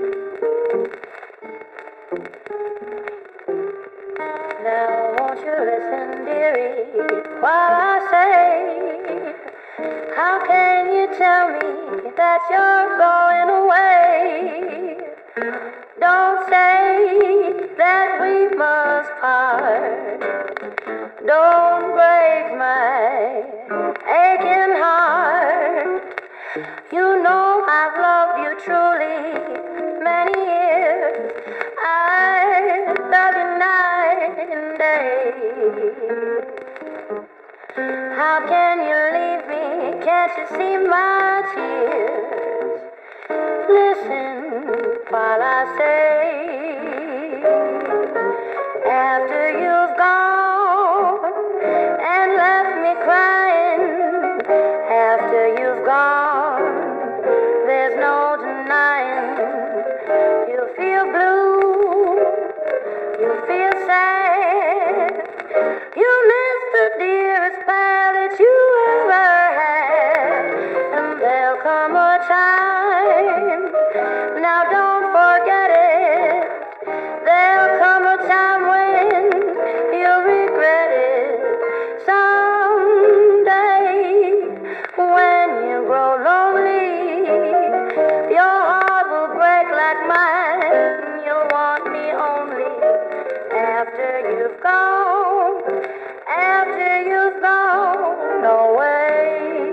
Now won't you listen, dearie, while I say, how can you tell me that you're going away? Don't say that we must part. Don't break my aching heart. You How can you leave me? Can't you see my tears? Listen while I say. but mine. You'll want me only after you've gone, after you've gone away.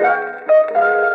No